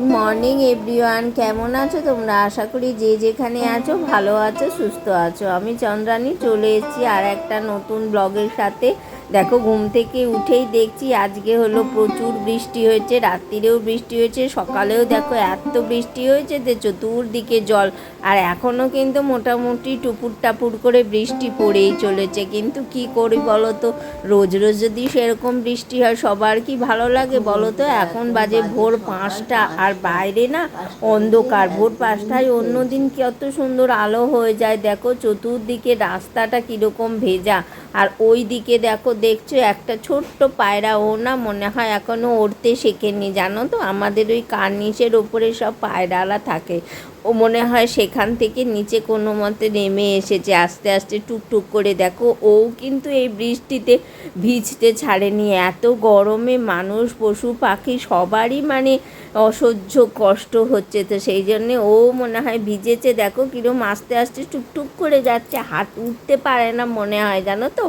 Good morning everyone কেমন আছো তোমরা? আশা করি যে যেখানে আছো, ভালো আছো, সুস্থ আছো। আমি চন্দ্রানী চলে এসেছি আর একটা নতুন ব্লগের সাথে। দেখো, ঘুম থেকে উঠেই দেখছি আজকে হলো প্রচুর বৃষ্টি হয়েছে, রাত্রিরেও বৃষ্টি হয়েছে, সকালেও দেখো এত বৃষ্টি হয়েছে যে চতুর্দিকে জল। আর এখনও কিন্তু মোটামুটি টুপুর টাপুর করে বৃষ্টি পড়েই চলেছে। কিন্তু কি করি বলো তো? রোজ রোজ যদি সেরকম বৃষ্টি হয়, সবার কি ভালো লাগে বলো তো? এখন বাজে ভোর পাঁচটা আর বাইরে না অন্ধকার। ভোর পাঁচটায় অন্যদিন কত সুন্দর আলো হয়ে যায়? দেখো, চতুর্দিকে রাস্তাটা কীরকম ভেজা। আর ওই দিকে দেখো দেখছ, একটা ছোট্ট পায়রা, ও না মনে হয় এখনও উড়তে শেখেনি, জানো তো? আমাদের ওই কার্নিশের ওপরে সব পায়রালা থাকে। ও মনে হয় সেখান থেকে নিচে কোনো মতে নেমে এসেছে। আস্তে আস্তে টুকটুক করে দেখো, ও কিন্তু এই বৃষ্টিতে ভিজতে ছাড়েনি। এত গরমে মানুষ, পশু, পাখি সবারই মানে অসহ্য কষ্ট হচ্ছে। তো সেই জন্যে ও মনে হয় ভিজেছে। দেখো কিরম আস্তে আস্তে টুকটুক করে যাচ্ছে। হাত উঠতে পারে না মনে হয়, জানো তো?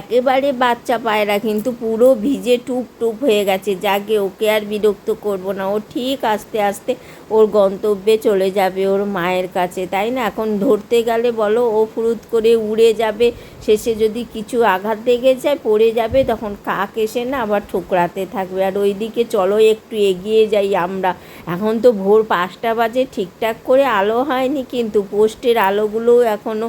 একেবারে বাচ্চা পায়রা, কিন্তু পুরো ভিজে টুপ টুপ হয়ে গেছে। যাকে ওকে আর বিরক্ত করব না। ও ঠিক আস্তে আস্তে ওর গন্তব্যে চলে যাবে। ওর মায়ের কাছে, তাই না? এখন ধরতে গেলে বলো, ও ফুরুত করে উড়ে যাবে, শেষে যদি কিছু আঘাত লেগে যায়, পড়ে যাবে, তখন কাক এসে না আবার ঠোকরাতে থাকবে। আর ওইদিকে চলো, একটু এগিয়ে যাই আমরা। এখন তো ভোর পাঁচটা বাজে, ঠিকঠাক করে আলো হয়নি, কিন্তু পোস্টের আলোগুলোও এখনও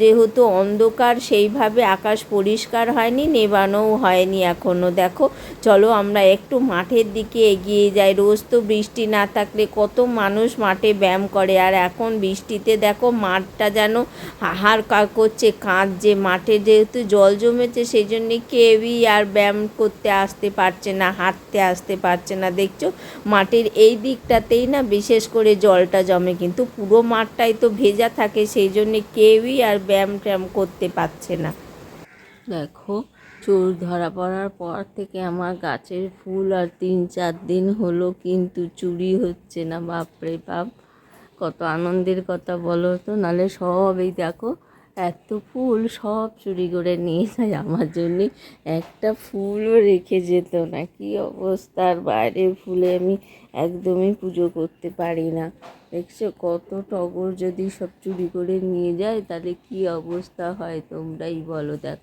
যেহেতু অন্ধকার, সেইভাবে আকাশ পরিষ্কার হয়নি নেবানোও হয়নি এখনও দেখো, চলো আমরা একটু মাঠের দিকে এগিয়ে যাই। রোজ তো বৃষ্টি না থাকলে কত মানুষ মাঠে ব্যায়াম করে। আর এখন বৃষ্টিতে দেখো, মাঠটা যেন হাহার কার করছে, কাঁদছে। মাঠে যেহেতু জল জমেছে সেই জন্যে কেউই আর ব্যায়াম করতে আসতে পারছে না, হাঁটতে আসতে পারছে না। দেখছ, মাঠের এই দিকটাতেই না বিশেষ করে জলটা জমে। কিন্তু পুরো মাঠটাই তো ভেজা থাকে সেই জন্যে কেউই আর ব্যায়াম ট্যায়াম করতে পারছে না। দেখো চোর ধরা পড়ার পর থেকে আমার গাছের ফুল আর তিন চার দিন হলো কিন্তু চুরি হচ্ছে না, বাপরে বাপ। কত আনন্দের কথা বলো তো, নালে সব এই দেখো। এত ফুল সব চুরি করে নিয়ে যায়। আমার জন্য একটা ফুলও রেখে যেত না। কি অবস্থার বাইরে ফুলে আমি একদমই পুজো করতে পারি না। দেখছ কত টগর যদি সব চুরি করে নিয়ে যায়, তাহলে কি অবস্থা হয় তোমরাই বলো দেখ।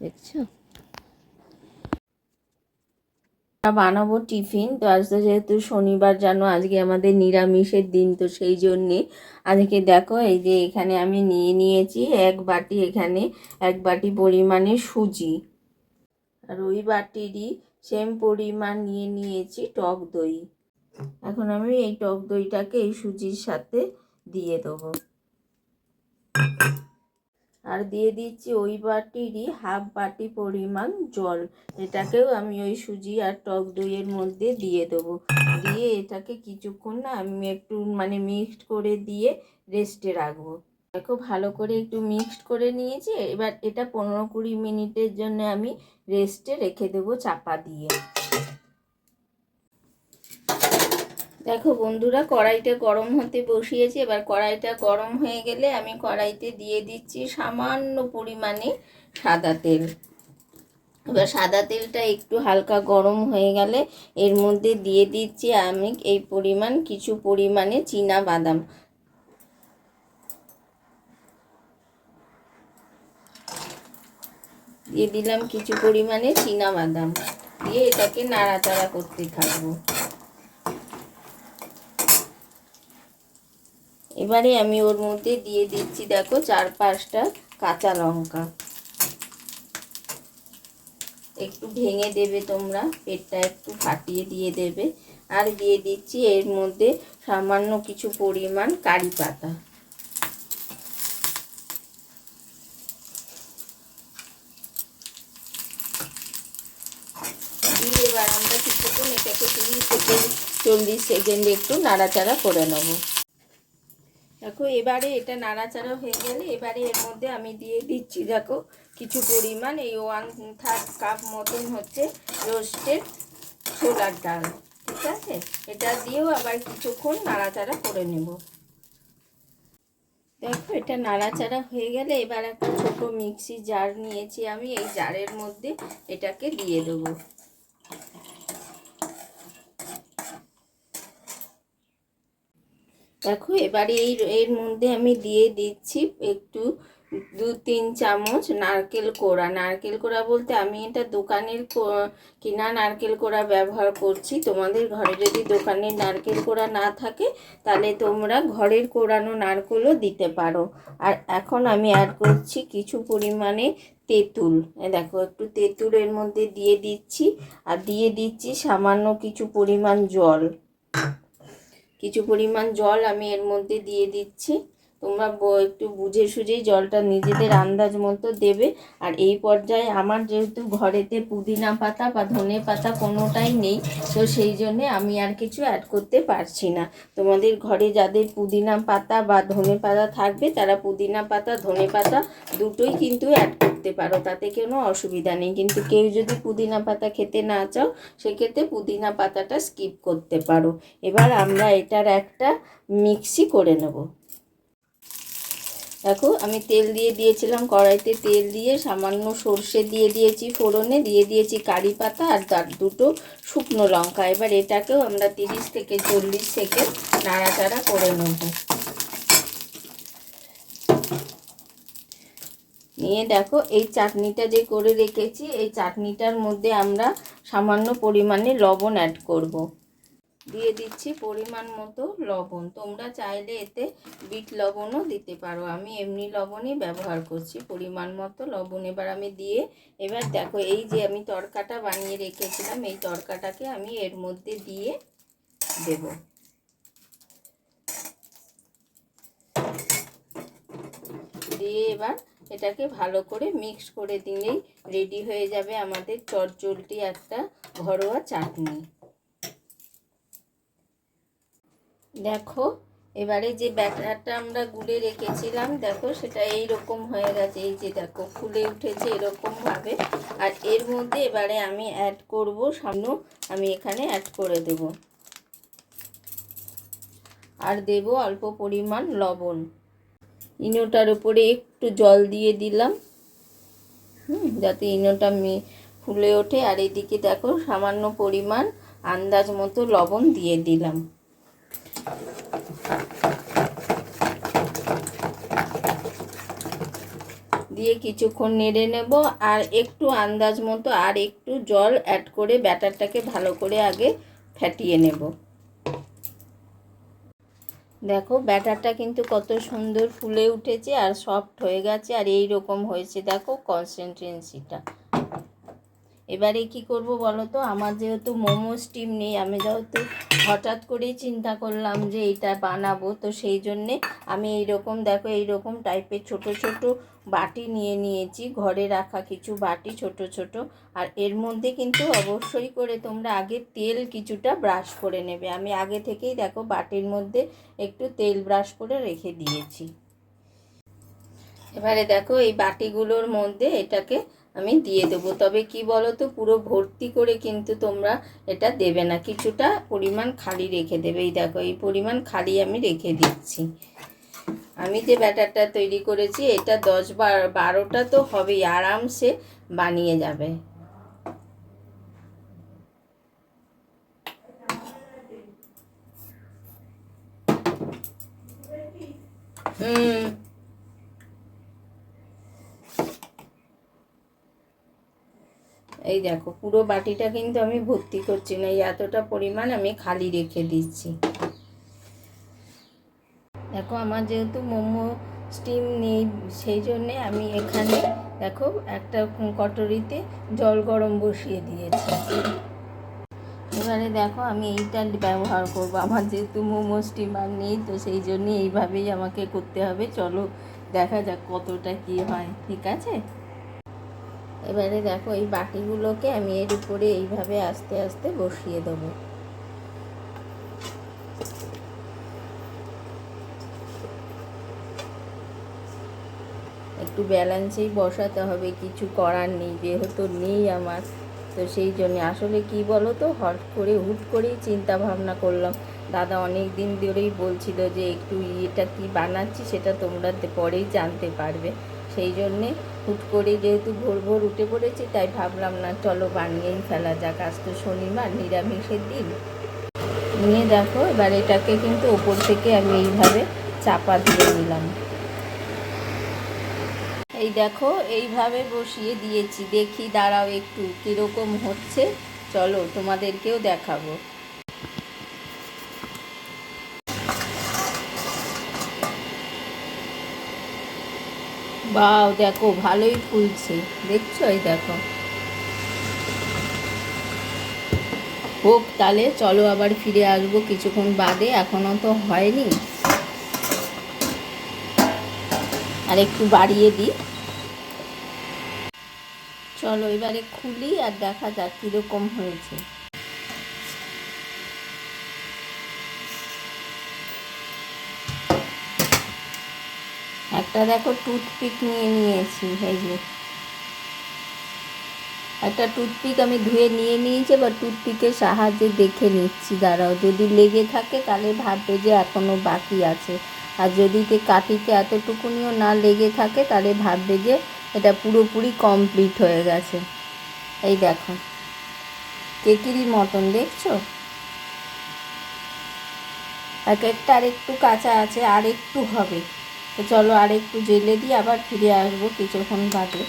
দেখছ? বানাবো টিফিন। তো আজ তো যেহেতু শনিবার, জানো, আজকে আমাদের নিরামিষের দিন, তো সেই জন্যে আজকে দেখো, এই যে এখানে আমি নিয়ে নিয়েছি এক বাটি এখানে এক বাটি পরিমাণে সুজি। আর ওই বাটিরই সেম পরিমাণ নিয়ে নিয়েছি টক দই। এখন আমি এই টক দইটাকে এই সুজির সাথে দিয়ে দেবো। আর দিয়ে দিচ্ছি ওই বাটিরই হাফ বাটি পরিমাণ জল। এটাকেও আমি ওই সুজি আর টক দইয়ের মধ্যে দিয়ে দেবো। দিয়ে এটাকে কিছুক্ষণ না আমি একটু মানে মিক্সড করে দিয়ে রেস্টে রাখব। দেখো ভালো করে একটু মিক্সড করে নিয়েছি। এবার এটা পনেরো কুড়ি মিনিটের জন্য আমি রেস্টে রেখে দেবো চাপা দিয়ে। দেখো বন্ধুরা, কড়াইটা গরম হতে বসিয়েছি। এবার কড়াইটা গরম হয়ে গেলে আমি কড়াইতে দিয়ে দিচ্ছি সামান্য পরিমাণে সাদা তেল। এবার সাদা তেলটা একটু হালকা গরম হয়ে গেলে এর মধ্যে দিয়ে দিচ্ছি আমি এই পরিমাণ কিছু পরিমাণে চীনা বাদাম। দিয়ে দিলাম কিছু পরিমাণে চীনা বাদাম। দিয়ে এটাকে নাড়াচাড়া করতে থাকব। এবারে আমি ওর মধ্যে দিয়ে দিচ্ছি, দেখো চার পাঁচটা কাঁচা লঙ্কা। একটু ভেঙে দেবে তোমরা, পেটটা একটু ফাটিয়ে দিয়ে দেবে। আর দিয়ে দিচ্ছি এর মধ্যে সামান্য কিছু পরিমাণ কারি পাতা। দিয়ে এবার আমরা কিছুক্ষণ এটাকে তিরিশ থেকে চল্লিশ সেকেন্ড একটু নাড়াচাড়া করে নেব। দেখো, এবারে এটা নাড়াচাড়া হয়ে গেলে এবারে এর মধ্যে আমি দিয়ে দিচ্ছি, দেখো, কিছু পরিমাণ এই ওয়ান থার্ড কাপ মতন হচ্ছে রোস্টেড ছোলার ডাল, ঠিক আছে? এটা দিয়েও আবার কিছুক্ষণ নাড়াচাড়া করে নেব। দেখো, এটা নাড়াচাড়া হয়ে গেলে এবার একটা ছোট মিক্সি জার নিয়েছি আমি, এই জারের মধ্যে এটাকে দিয়ে দেবো। দেখো, এবারে এই, এর মধ্যে আমি দিয়ে দিচ্ছি একটু দু, তিন চামচ নারকেল কোড়া। নারকেল কোড়া বলতে আমি এটা দোকানের কিনা নারকেল কোড়া ব্যবহার করছি। তোমাদের ঘরে যদি দোকানের নারকেল কোড়া না থাকে, তাহলে তোমরা ঘরের কোড়ানো নারকেলও দিতে পারো। আর এখন আমি অ্যাড করছি কিছু পরিমাণে তেঁতুল। দেখো, একটু তেঁতুলের মধ্যে দিয়ে দিচ্ছি। আর দিয়ে দিচ্ছি সামান্য কিছু পরিমাণ জল। কিছু পরিমাণ জল আমি এর মধ্যে দিয়ে দিচ্ছি। তোমরা একটু বুঝে সুঝেই জলটা নিজেদের আন্দাজ মতো দেবে। আর এই পর্যায়ে আমার যেহেতু ঘরেতে পুদিনা পাতা বা ধনে পাতা কোনোটাই নেই, তো সেই জন্যে আমি আর কিছু অ্যাড করতে পারছি না। তোমাদের ঘরে যাদের পুদিনা পাতা বা ধনে পাতা থাকবে, তারা পুদিনা পাতা, ধনে পাতা দুটোই কিন্তু অ্যাড করতে পারো, তাতে কোনো অসুবিধা নেই। কিন্তু কেউ যদি পুদিনা পাতা খেতে না চাও, সেক্ষেত্রে পুদিনা পাতাটা স্কিপ করতে পারো। এবার আমরা এটার একটা মিক্সি করে নেব। দেখো, আমি তেল দিয়ে দিয়েছিলাম কড়াইতে তেল দিয়ে, সামান্য সর্ষে দিয়ে দিয়েছি ফোড়নে, দিয়ে দিয়েছি কারি পাতা আর তার দুটো শুকনো লঙ্কা এবার এটাকেও আমরা তিরিশ থেকে চল্লিশ সেকেন্ড নাড়াচাড়া করে নেব নিয়ে দেখো, এই চাটনিটা যে করে রেখেছি, এই চাটনিটার মধ্যে আমরা সামান্য পরিমাণে লবণ অ্যাড করব। দিয়ে দিচ্ছি পরিমাণ মতো লবণ। তোমরা চাইলে এতে বিট লবণও দিতে পারো। আমি এমনি লবণই ব্যবহার করছি, পরিমাণ মতো লবণ। এবার আমি দিয়ে, এবার দেখো এই যে আমি তরকাটা বানিয়ে রেখেছিলাম, এই তরকাটাকে আমি এর মধ্যে দিয়ে দেব। দিয়ে এবার এটাকে ভালো করে মিক্স করে দিলেই রেডি হয়ে যাবে আমাদের চটচলটি একটা ঘরোয়া চাটনি। দেখো, এবারে যে ব্যাটারটা আমরা গুলে রেখেছিলাম, দেখো সেটা এই রকম হয়ে গেছে, এই যে দেখো ফুলে উঠেছে এরকমভাবে আর এর মধ্যে এবারে আমি অ্যাড করব, সামনে আমি এখানে অ্যাড করে দেব। আর দেব অল্প পরিমাণ লবণ। ইনোটার উপরে একটু জল দিয়ে দিলাম। হুম, যাতে ইনোটা মি, ফুলে ওঠে। আর এদিকে দেখো সামান্য পরিমাণ আন্দাজ মতো লবণ দিয়ে দিলাম। দিয়ে কিছুক্ষণ নেড়ে নেব আর একটু আন্দাজ মতো আর একটু জল অ্যাড করে ব্যাটারটাকে ভালো করে আগে ফ্যাটিয়ে নেব। দেখো ব্যাটারটা কিন্তু কত সুন্দর ফুলে উঠেছে আর সফট হয়ে গেছে আর এই রকম হয়েছে দেখো কনসেন্ট্রেন্সিটা এবারে কি করব বলো তো আমার যেহেতু মোমো স্টিম নেই, আমি যেহেতু হঠাৎ করেই চিন্তা করলাম যে এটা বানাবো, তো সেই জন্যে আমি এই রকম দেখো এই রকম টাইপের ছোট ছোট বাটি নিয়ে নিয়েছি, ঘরে রাখা কিছু বাটি ছোট ছোট, আর এর মধ্যে কিন্তু অবশ্যই করে তোমরা আগে তেল কিছুটা ব্রাশ করে নেবে। আমি আগে থেকেই দেখো বাটির মধ্যে একটু তেল ব্রাশ করে রেখে দিয়েছি। এবারে দেখো এই বাটিগুলোর মধ্যে এটাকে আমি দিয়ে দেবো। তবে কি বলো তো পুরো ভর্তি করে কিন্তু তোমরা এটা দেবে না। কিছুটা পরিমাণ খালি রেখে দেবে। এই দেখো, এই পরিমাণ খালি আমি রেখে দিচ্ছি। আমি যে ব্যাটারটা তৈরি করেছি, এটা দশ বার বারোটা তো হবেই, আরামসে বানিয়ে যাবে। হুম। এই দেখো, পুরো বাটিটা কিন্তু আমি ভর্তি করছি না, এই এতটা পরিমাণ আমি খালি রেখে দিচ্ছি। দেখো, আমার যেহেতু মোমো স্টিম নেই, সেই জন্যে আমি এখানে দেখো একটা কটরিতে জল গরম বসিয়ে দিয়েছি। এবারে দেখো, আমি এইটা ব্যবহার করব। আমার যেহেতু মোমো স্টিমার নেই, তো সেই জন্যে এইভাবেই আমাকে করতে হবে। চলো, দেখা যাক কতটা কি হয়, ঠিক আছে? এবারে দেখো এই বাকিগুলোকে আমি এর উপরে এইভাবে আস্তে আস্তে বসিয়ে দেবো। একটু ব্যালেন্সেই বসাতে হবে, কিছু করার নেই, যেহেতু নেই আমার। তো সেই জন্য, আসলে কি বলো তো হট করে, হুট করেই চিন্তা ভাবনা করলাম। দাদা অনেক দিন ধরেই বলছিল যে, একটু ইয়েটা কি বানাচ্ছি সেটা তোমরা পরেই জানতে পারবে। সেই জন্যে হুট করে যেহেতু ভোর ভোর উঠে পড়েছি, তাই ভাবলাম না, চলো বানিয়েই ফেলা যাক। আজ তো শনিবার, নিরামিষের দিন। নিয়ে দেখো, এবার এটাকে কিন্তু ওপর থেকে আমি এইভাবে চাপা দিয়ে নিলাম। এই দেখো, এইভাবে বসিয়ে দিয়েছি। দেখি, দাঁড়াও একটু, কীরকম হচ্ছে। চলো তোমাদেরকেও দেখাবো। বাও দেখো, ভালোই ফুলছে। দেখছ? এই দেখো। হোক, তাহলে চলো আবার ফিরে আসব কিছুক্ষণ বাদে। এখনও তো হয়নি। আর একটু বাড়িয়ে দিই। চলো, এবারে খুলি আর দেখা যাক কীরকম হয়েছে। একটা দেখো টুথপিক নিয়ে নিয়েছি, এই যে। একটা টুথপিক আমি ধুয়ে নিয়ে নিয়েছি বা টুথপিকের সাহায্যে দেখে নিচ্ছি, দাঁড়াও। যদি লেগে থাকে তাহলে ভাববে যে এখনও বাকি আছে। আর যদি কে কাটিতে এতটুকুনিও না লেগে থাকে তাহলে ভাববে যে এটা পুরোপুরি কমপ্লিট হয়ে গেছে। এই দেখো। কেকিরি মতন, দেখছ? এক একটা আর একটু কাঁচা আছে আর একটু হবে। তো চলো আর একটু জেলে দিয়ে আবার ফিরে আসব কিছুক্ষণ বাদে।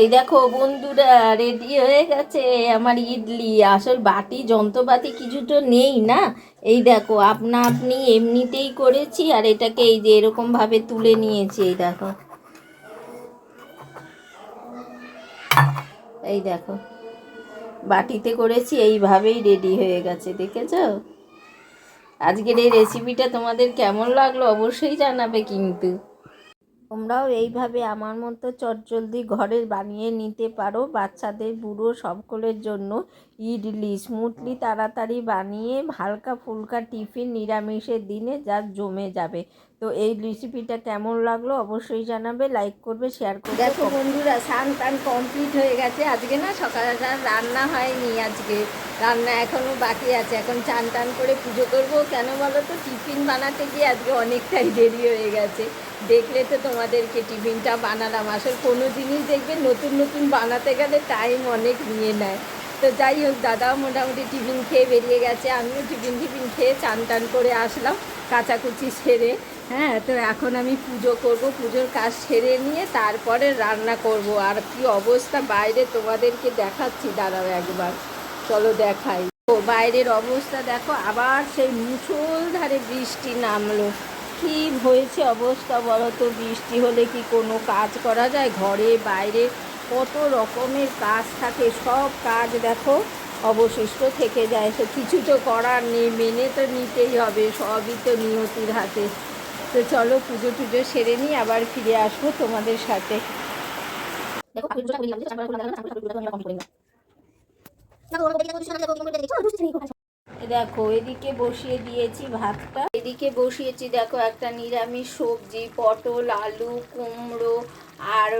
এই দেখো বন্ধুরা রেডি হয়ে গেছে আমার ইডলি। আসল বাটি, যন্ত্রপাতি কিছু তো নেই না? এই দেখো, আপনা আপনি এমনিতেই করেছি আর এটাকে এই যে এরকমভাবে তুলে নিয়েছি, এই দেখো। এই দেখো, বাটিতে করেছি, এইভাবেই রেডি হয়ে গেছে, দেখেছ? আজকের এই রেসিপিটা তোমাদের কেমন লাগল অবশ্যই জানাবে কিন্তু। তোমরাও এইভাবে আমার মতো চটজলদি ঘরের বানিয়ে নিতে পারো। বাচ্চাদের, বুড়ো সকলের জন্য ইডলি স্মুথলি তাড়াতাড়ি বানিয়ে হালকা ফুলকা টিফিন নিরামিষের দিনে যা জমে যাবে। তো এই রেসিপিটা কেমন লাগল অবশ্যই জানাবে লাইক করবে শেয়ার করবে দেখো বন্ধুরা স্নান টান কমপ্লিট হয়ে গেছে। আজকে না সকালে রান্না হয়নি আজকে। রান্না এখনও বাকি আছে। এখন চান টান করে পুজো করব। কেন বলো তো টিফিন বানাতে গিয়ে আজকে অনেকটাই দেরি হয়ে গেছে। দেখলে তো তোমাদেরকে টিফিনটা বানালাম। আসলে কোনো জিনিস দেখবে নতুন নতুন বানাতে গেলে টাইম অনেক নিয়ে নেয়। তো যাই হোক দাদাও মোটামুটি টিফিন খেয়ে বেরিয়ে গেছে। আমিও টিফিন টিফিন খেয়ে চান টান করে আসলাম কাচাকুচি সেরে। হ্যাঁ তো এখন আমি পুজো করব, পুজোর কাজ সেরে নিয়ে তারপরে রান্না করব। আর কি অবস্থা বাইরে তোমাদেরকে দেখাচ্ছি, দাঁড়াও একবার। চলো দেখাই। ও, বাইরের অবস্থা দেখো, আবার সেই মুসলধারে বৃষ্টি নামলো। কি হয়েছে অবস্থা বলো তো? বৃষ্টি হলে কি কোনো কাজ করা যায়? ঘরে, বাইরে কত রকমের কাজ থাকে, সব কাজ দেখো অবশিষ্ট থেকে যায়। তো কিছু তো করার নেই, মেনে তো নিতেই হবে, সবই তো নিয়তির হাতে। তো চলো পুজো টুজো সেরে নিই আবার ফিরে আসব তোমাদের সাথে। দেখো দেখো এদিকে বসিয়ে দিয়েছি ভাতটা। এদিকে বসিয়েছি দেখো একটা নিরামিষ সবজি পটল আলু কুমড়ো আর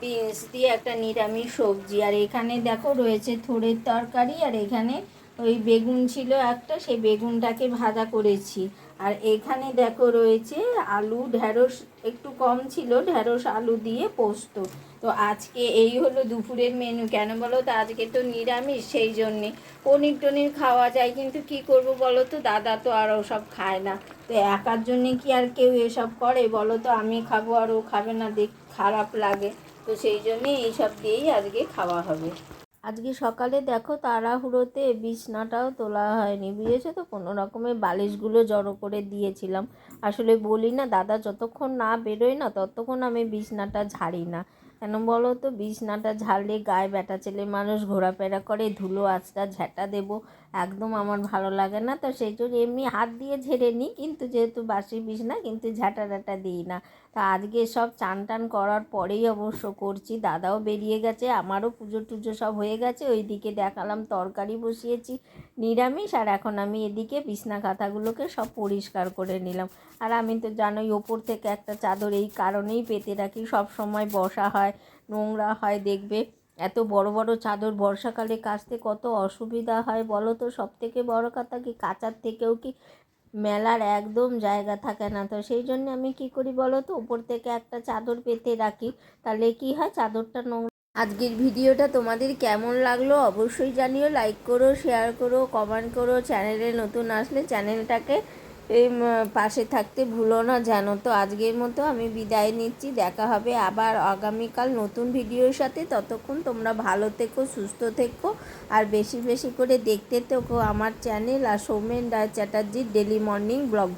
বিনস দিয়ে একটা নিরামিষ সবজি। আর এখানে দেখো রয়েছে থোড়ের তরকারি আর এখানে ওই বেগুন ছিল একটা সেই বেগুনটাকে ভাজা করেছি। আর এখানে দেখো রয়েছে আলু, ঢ্যাঁড়স, একটু কম ছিল, ঢ্যাঁড়স, আলু দিয়ে পোস্ত। তো আজকে এই হলো দুপুরের মেনু কেন বলো তো? আজকে তো নিরামিষ, সেই জন্যে। পনির টনির খাওয়া যায়, কিন্তু কি করব বলো তো? দাদা তো আর ওসব খায় না। তো একার জন্যে কি আর কেউ এসব করে বলো তো? আমি খাব আর ও খাবে না, দেখ, খারাপ লাগে। তো সেই জন্যে এইসব দিয়েই আজকে খাওয়া হবে। আজকে সকালে দেখো তাড়াহুড়োতে বিছনাটাও তোলা হয়নি, বুঝেছ তো? কোনো রকমের বালিশগুলো জড়ো করে দিয়েছিলাম। আসলে বলি না, দাদা যতক্ষণ না বেরোয় না, ততক্ষণ আমি বিছনাটা ঝাড়ি না। কেন বলো তো? বিছনাটা ঝাড়লে গায়ে ব্যাটা ছেলে মানুষ ঘোরাফেরা করে, ধুলো, আচটা ঝ্যাঁটা দেবো। একদম আমার ভালো লাগে না। তো সেই জন্য এমনি হাত দিয়ে ঝেড়ে নিই, কিন্তু যেহেতু বাসি বিছনা কিন্তু ঝাঁটা টাটা দিই না। তা আজকে সব চান টান করার পরেই অবশ্য করছি। দাদাও বেরিয়ে গেছে, আমারও পুজো টুজো সব হয়ে গেছে। ওইদিকে দেখালাম, তরকারি বসিয়েছি, নিরামিষ, আর এখন আমি এদিকে বিছনা কাঁথাগুলোকে সব পরিষ্কার করে নিলাম। আর আমি তো জানোই, ওপর থেকে একটা চাদর এই কারণেই পেতে রাখি। সব সময় বসা হয়, নোংরা হয়, দেখবে এত বড় বড় চাদর বর্ষাকালে কাচতে কত অসুবিধা হয় বলো তো? সব থেকে বড় কথা কি কাচার থেকেও কি মেলার একদম জায়গা থাকে না? তো সেই জন্য আমি কি করি বলো তো? উপর থেকে একটা চাদর পেতে রাখি। তাহলে কি হয়? চাদরটা নোংরা আজকের ভিডিওটা তোমাদের কেমন লাগল অবশ্যই জানিও। লাইক করো শেয়ার করো কমেন্ট করো চ্যানেলে নতুন আসলে চ্যানেলটাকে পাশে থাকতে ভুলো না জানো তো। আজকের মতো আমি বিদায় নিচ্ছি। দেখা হবে আবার আগামীকাল নতুন ভিডিওর সাথে। ততক্ষণ তোমরা ভালো থেকো, সুস্থ থেকো আর বেশি বেশি করে দেখতে থেকো আমার চ্যানেল আর সৌমেন রায় চ্যাটার্জির ডেলি মর্নিং ব্লগ